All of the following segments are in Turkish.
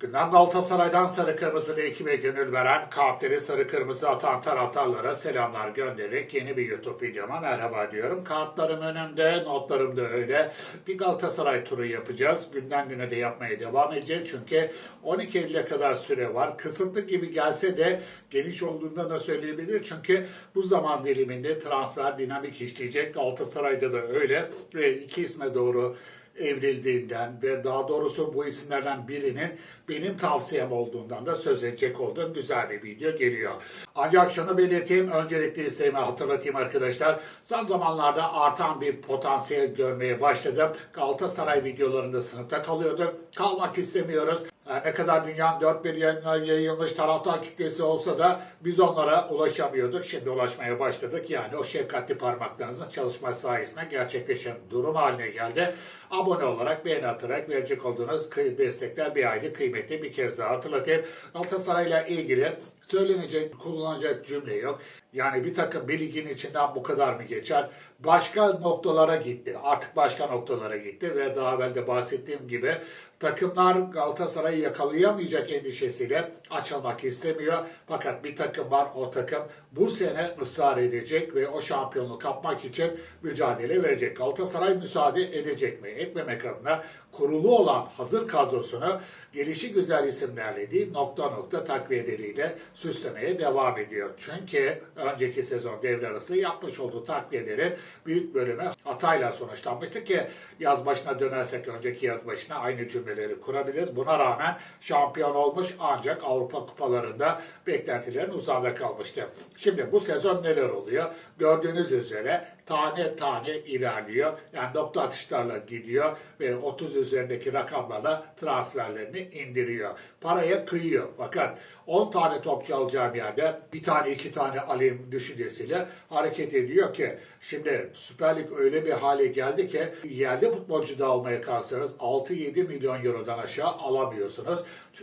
Gündem Galatasaray'dan sarı kırmızılı ekibe gönül veren, kalpleri sarı kırmızı atan taraftarlara selamlar göndererek yeni bir YouTube videoma merhaba diyorum. Kartlarım önümde, notlarım da öyle. Bir Galatasaray turu yapacağız. Günden güne de yapmaya devam edeceğiz. Çünkü 12 Eylül'e kadar süre var. Kısıtlı gibi gelse de geniş olduğunda da söyleyebilir. Çünkü bu zaman diliminde transfer dinamik işleyecek. Galatasaray'da da öyle. Ve iki isme doğru evrildiğinden ve daha doğrusu bu isimlerden birinin benim tavsiyem olduğundan da söz edecek olduğum güzel bir video geliyor. Ancak şunu belirteyim, öncelikle isteğimi hatırlatayım arkadaşlar. Son zamanlarda artan bir potansiyel görmeye başladım. Galatasaray videolarında sınıfta kalıyorduk. Kalmak istemiyoruz. Her ne kadar dünyanın dört bir yanına yayılmış taraftar kitlesi olsa da biz onlara ulaşamıyorduk. Şimdi ulaşmaya başladık. Yani o şefkatli parmaklarınızın çalışma sayesinde gerçekleşen durum haline geldi. Abone olarak, beğeni atarak verecek olduğunuz destekler bir aylık kıymetli bir kez daha hatırlatayım. Galatasaray'la ilgili söylenecek, kullanacak cümle yok. Yani bir takım bir ligin içinden bu kadar mı geçer? Başka noktalara gitti. Artık başka noktalara gitti ve daha evvel de bahsettiğim gibi takımlar Galatasaray'ı yakalayamayacak endişesiyle açılmak istemiyor. Fakat bir takım var o takım bu sene ısrar edecek ve o şampiyonluğu kapmak için mücadele verecek. Galatasaray müsaade edecek mi? Etmemek adına kurulu olan hazır kadrosunu gelişi güzel isimlerle değil nokta nokta takviyeleriyle süslemeye devam ediyor. Çünkü önceki sezon devre arası yapmış olduğu takviyeleri büyük bölümü hatayla sonuçlanmıştı ki yaz başına dönersek önceki yaz başına aynı cümleleri kurabiliriz. Buna rağmen şampiyon olmuş ancak Avrupa kupalarında beklentilerin uzağında kalmıştı. Şimdi bu sezon neler oluyor? Gördüğünüz üzere tane tane ilerliyor. Yani nokta atışlarla gidiyor ve 30 üzerindeki rakamlarla transferlerini indiriyor. Paraya kıyıyor. Fakat 10 tane topçu alacağım yerde bir tane iki tane alayım düşüncesiyle hareket ediyor ki şimdi Süper Lig öyle bir hale geldi ki yerde futbolcu da almaya kalksanız 6-7 milyon eurodan aşağı alamıyorsunuz.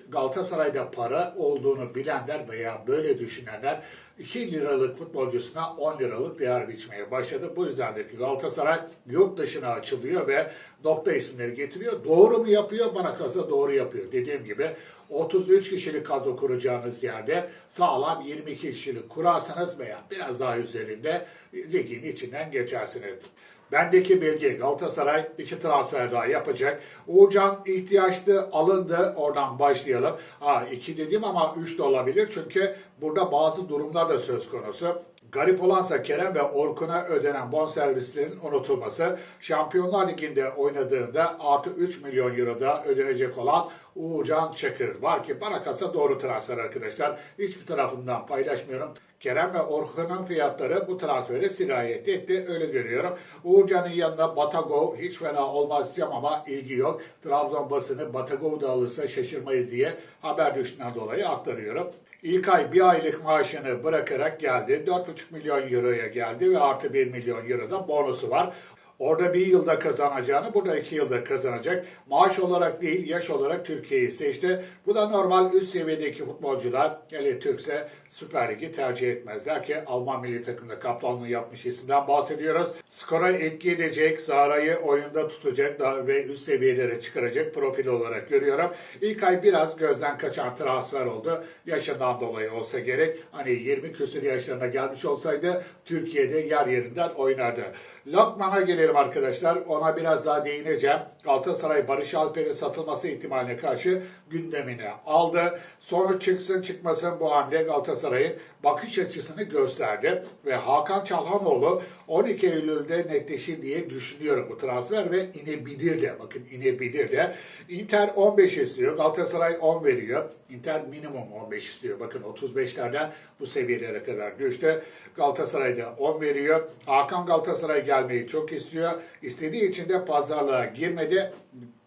Galatasaray'da para olduğunu bilenler veya böyle düşünenler 2 liralık futbolcusuna 10 liralık değer biçmeye başladı. Bu yüzden de ki Galatasaray yurt dışına açılıyor ve nokta isimleri getiriyor. Doğru mu yapıyor? Bana kalsa doğru yapıyor. Dediğim gibi 33 kişilik kadro kuracağınız yerde sağlam 22 kişilik kurarsanız veya biraz daha üzerinde ligin içinden geçersiniz. Bendeki bilgi Galatasaray iki transfer daha yapacak. Uğurcan ihtiyaçlı alındı. Oradan başlayalım. Ha, iki dedim ama üç de olabilir. Çünkü burada bazı durumlar da söz konusu. Garip olansa Kerem ve Orkun'a ödenen bonservislerin unutulması. Şampiyonlar Ligi'nde oynadığında artı 3 milyon euro da ödenecek olan Uğurcan Çakır var ki bana kalsa doğru transfer arkadaşlar. Hiçbir tarafından paylaşmıyorum. Kerem ve Orkun'un fiyatları bu transfere sirayet etti. Öyle görüyorum. Uğurcan'ın yanına Batagov hiç fena olmaz diyeceğim ama ilgi yok. Trabzon basını Batagov da alırsa şaşırmayız diye haber düştüğünden dolayı aktarıyorum. İlk ay bir aylık maaşını bırakarak geldi. 4,5 milyon euroya geldi ve artı 1 milyon euroda bonusu var. Orada bir yılda kazanacağını burada iki yılda kazanacak. Maaş olarak değil yaş olarak Türkiye'yi seçti. Bu da normal üst seviyedeki futbolcular hele Türkse Süper Lig'i tercih etmezler ki Alman milli takımda kaptanlığı yapmış isimden bahsediyoruz. Skora etki edecek, Zara'yı oyunda tutacak ve üst seviyelere çıkaracak profil olarak görüyorum. İlk ay biraz gözden kaçan transfer oldu. Yaşından dolayı olsa gerek. Hani 20 küsur yaşlarına gelmiş olsaydı Türkiye'de yer yerinden oynardı. Lokman'a gelelim arkadaşlar. Ona biraz daha değineceğim. Galatasaray Barış Alper'in satılması ihtimaline karşı gündemine aldı. Sonuç çıksın çıkmasın bu hamle Galatasaray'ın bakış açısını gösterdi. Ve Hakan Çalhanoğlu 12 Eylül'de netleşir diye düşünüyorum bu transfer ve inebilir de. Bakın inebilir de. Inter 15 istiyor. Galatasaray 10 veriyor. Inter minimum 15 istiyor. Bakın 35'lerden bu seviyelere kadar düştü. Galatasaray da 10 veriyor. Hakan Galatasaray gelmeyi çok istiyor. İstediği için de pazarlığa girmedi.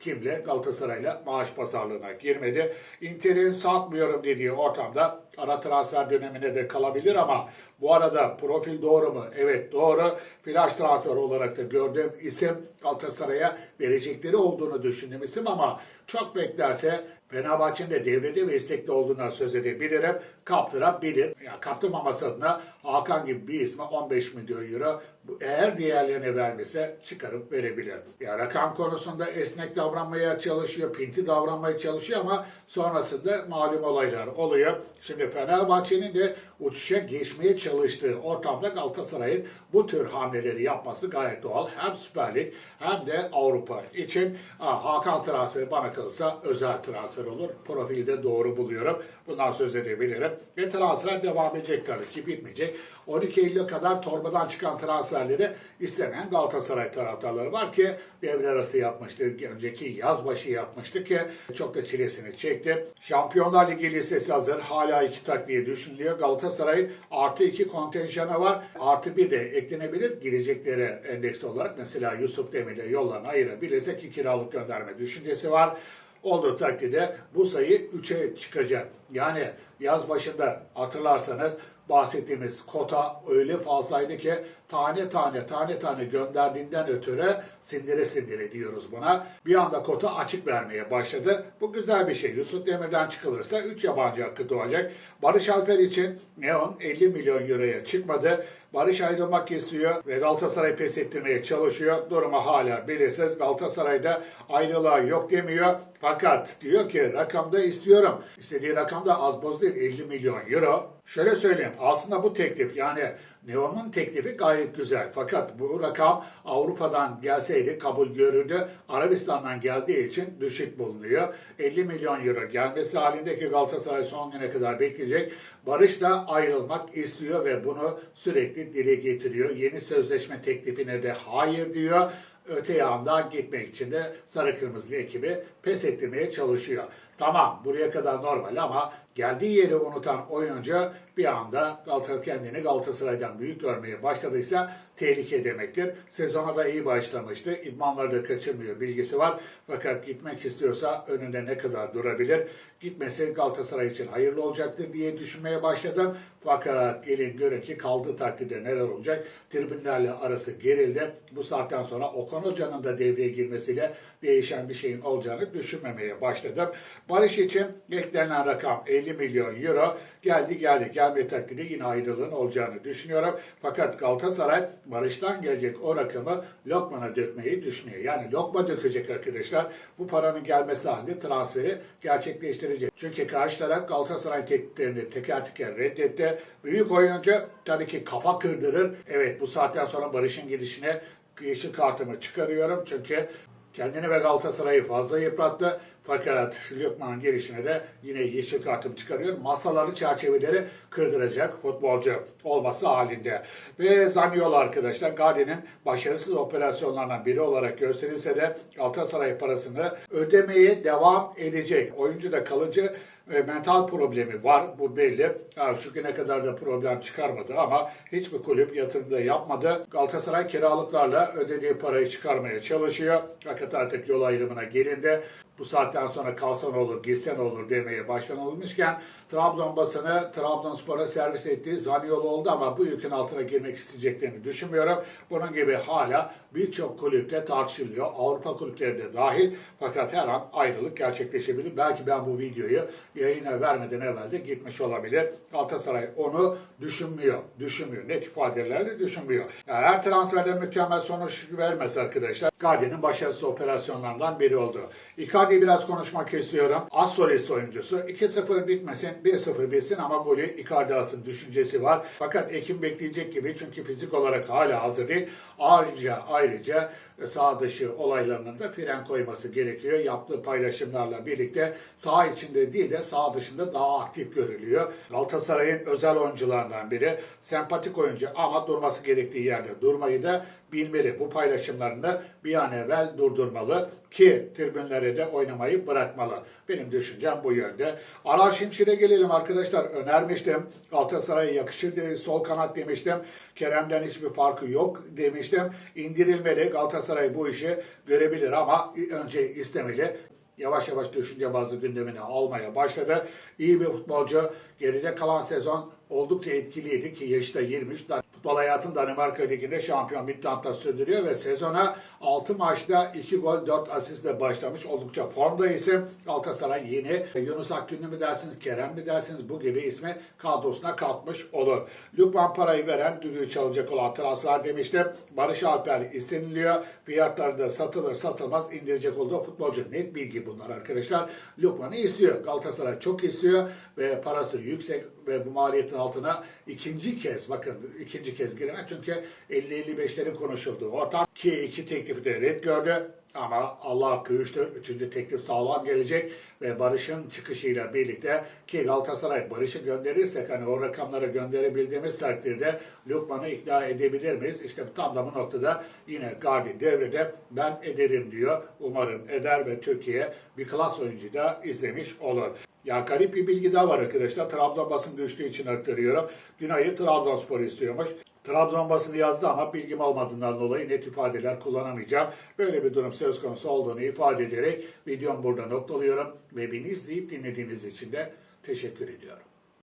Kimle? Galatasaray'la maaş pazarlığına girmedi. Inter'in satmıyorum dediği ortamda ara transfer dönemine de kalabilir ama bu arada profil doğru mu? Evet doğru. Flash transfer olarak da gördüğüm isim Galatasaray'a verecekleri olduğunu düşündüğüm isim ama çok beklerse Fenerbahçe'nin de devrede ve istekli olduğundan söz edebilirim. Kaptırabilir. Ya kaptırmaması adına Hakan gibi bir isme 15 milyon euro Eğer diğerlerine vermese çıkarıp verebilir. Ya rakam konusunda esnek davranmaya çalışıyor, pinti davranmaya çalışıyor ama sonrasında malum olaylar oluyor. Şimdi Fenerbahçe'nin de uçuşa geçmeye çalıştığı ortamda Galatasaray'ın bu tür hamleleri yapması gayet doğal. Hem Süper Lig hem de Avrupa için Hakan transferi bana kalırsa özel transfer olur. Profili de doğru buluyorum. Bundan söz edebilirim. Ve transfer devam edecek tabii ki bitmeyecek. 12 Eylül'e kadar torbadan çıkan transferleri istemeyen Galatasaray taraftarları var ki devre arası yapmıştı. Önceki yaz başı yapmıştı ki çok da çilesini çekti. Şampiyonlar Ligi listesi hazır. Hala iki takviye düşünülüyor. Galatasaray'ın artı iki kontenjanı var. Artı bir de eklenebilir. Girecekleri endeksli olarak mesela Yusuf Demir'le yollarını ayırabilirse ki kiralık gönderme düşüncesi var. Olduğu takdirde bu sayı 3'e çıkacak. Yani yaz başında hatırlarsanız bahsettiğimiz kota öyle fazlaydı ki tane tane tane tane gönderdiğinden ötürü sindire sindire diyoruz buna. Bir anda kota açık vermeye başladı. Bu güzel bir şey. Yusuf Demir'den çıkılırsa 3 yabancı hakkı doğacak. Barış Alper için Neon 50 milyon euroya çıkmadı. Barış ayrılmak istiyor ve Galatasaray pes ettirmeye çalışıyor. Durumu hala belirsiz. Galatasaray'da ayrılığa yok demiyor. Fakat diyor ki rakamda istiyorum. İstediği rakam da az boz değil 50 milyon euro. Şöyle söyleyeyim aslında bu teklif yani Neon'un teklifi gayet güzel. Fakat bu rakam Avrupa'dan gelseydi kabul görürdü. Arabistan'dan geldiği için düşük bulunuyor. 50 milyon euro gelmesi halindeki Galatasaray son güne kadar bekleyecek. Barış da ayrılmak istiyor ve bunu sürekli dile getiriyor. Yeni sözleşme teklifine de hayır diyor. Öte yandan gitmek için de Sarı Kırmızılı ekibi pes ettirmeye çalışıyor. Tamam buraya kadar normal ama geldiği yeri unutan oyuncu bir anda Galatasaray kendini Galatasaray'dan büyük görmeye başladıysa tehlike demektir. Sezona da iyi başlamıştı. İdmanları da kaçırmıyor bilgisi var. Fakat gitmek istiyorsa önünde ne kadar durabilir? Gitmesi Galatasaray için hayırlı olacaktır diye düşünmeye başladım. Fakat gelin görün ki kaldığı takdirde neler olacak? Tribünlerle arası gerildi. Bu saatten sonra Okan Hoca'nın da devreye girmesiyle değişen bir şeyin olacağını düşünmemeye başladım. Barış için beklenen rakam 50 milyon euro. Geldi geldi gelme takdirde yine ayrılığın olacağını düşünüyorum. Fakat Galatasaray Barış'tan gelecek o rakamı Lokman'a dökmeyi düşünüyor. Yani Lokma dökecek arkadaşlar. Bu paranın gelmesi halinde transferi gerçekleştirecek. Çünkü karşı taraf Galatasaray tekliflerini teker teker reddetti. Büyük oyuncu tabii ki kafa kırdırır. Evet bu saatten sonra Barış'ın gidişine yeşil kartımı çıkarıyorum. Çünkü kendini ve Galatasaray'ı fazla yıprattı. Fakat Lokman'ın gelişine de yine yeşil kartımı çıkarıyor. Masaları, çerçeveleri kırdıracak futbolcu olması halinde. Ve Zaniolo arkadaşlar Gazi'nin başarısız operasyonlarından biri olarak gösterilse de Galatasaray parasını ödemeye devam edecek. Oyuncu da kalıcı mental problemi var. Bu belli. Ha, şu güne kadar da problem çıkarmadı ama hiçbir kulüp yatırımda yapmadı. Galatasaray kiralıklarla ödediği parayı çıkarmaya çalışıyor. Fakat artık yol ayrımına gelindi. Bu saatten sonra kalsan olur, gitsen olur demeye başlanılmışken Trabzon basını Trabzonspor'a servis ettiği Zaniolo oldu ama bu yükün altına girmek isteyeceklerini düşünmüyorum. Bunun gibi hala birçok kulüpte tartışılıyor. Avrupa kulüpleri de dahil. Fakat her an ayrılık gerçekleşebilir. Belki ben bu videoyu yayına vermeden evvel de gitmiş olabilir. Galatasaray onu düşünmüyor. Düşünmüyor. Net ifadelerle düşünmüyor. Yani her transferde mükemmel sonuç vermez arkadaşlar. Gazi'nin başarısız operasyonlarından biri oldu. Icardi'yi biraz konuşmak istiyorum. Az solist oyuncusu. 2-0 bitmesin, 1-0 bitsin ama golü Icardi alsın düşüncesi var. Fakat Ekim bekleyecek gibi çünkü fizik olarak hala hazır değil. Ayrıca ayrıca sağ dışı olaylarının da fren koyması gerekiyor. Yaptığı paylaşımlarla birlikte sağ içinde değil de sağ dışında daha aktif görülüyor. Galatasaray'ın özel oyuncularından biri. Sempatik oyuncu ama durması gerektiği yerde durmayı da bilmeli. Bu paylaşımlarını bir an evvel durdurmalı ki tribünlere de oynamayı bırakmalı. Benim düşüncem bu yönde. Aral Şimşir'e gelelim arkadaşlar. Önermiştim. Galatasaray'a yakışır diye sol kanat demiştim. Kerem'den hiçbir farkı yok demiştim. İndirilmeli. Galatasaray bu işi görebilir ama önce istemeli yavaş yavaş düşünce bazı gündemine almaya başladı. İyi bir futbolcu. Geride kalan sezon oldukça etkiliydi ki yaşı da 23. Futbol hayatın Danimarka Ligi'nde şampiyon Midtjylland'da sürdürüyor ve sezona 6 maçta 2 gol 4 asistle başlamış. Oldukça formda isim. Galatasaray yeni Yunus Akgünlü mü dersiniz, Kerem mi dersiniz bu gibi ismi kadrosuna katmış olur. Lukman parayı veren düdüğü çalacak olan transfer demiştim. Barış Alper isteniliyor. Fiyatları da satılır satılmaz indirecek olduğu futbolcu. Net bilgi bunlar arkadaşlar. Lukman'ı istiyor. Galatasaray çok istiyor ve parası yüksek ve bu maliyetin altına ikinci kez bakın ikinci kez giremez çünkü 50-55'lerin konuşulduğu ortam ki iki teklifi de red gördü. Ama Allah üçtür. Üçüncü teklif sağlam gelecek ve Barış'ın çıkışıyla birlikte ki Galatasaray Barış'ı gönderirsek hani o rakamları gönderebildiğimiz takdirde Lukman'ı ikna edebilir miyiz? İşte tam da bu noktada yine Gardi devrede ben ederim diyor. Umarım eder ve Türkiye bir klas oyuncu da izlemiş olur. Ya garip bir bilgi daha var arkadaşlar. Trabzon basın düştüğü için aktarıyorum. Günay'ı Trabzonspor istiyormuş. Trabzon basını yazdı ama bilgim olmadığından dolayı net ifadeler kullanamayacağım. Böyle bir durum söz konusu olduğunu ifade ederek videomu burada noktalıyorum ve beni izleyip dinlediğiniz için de teşekkür ediyorum.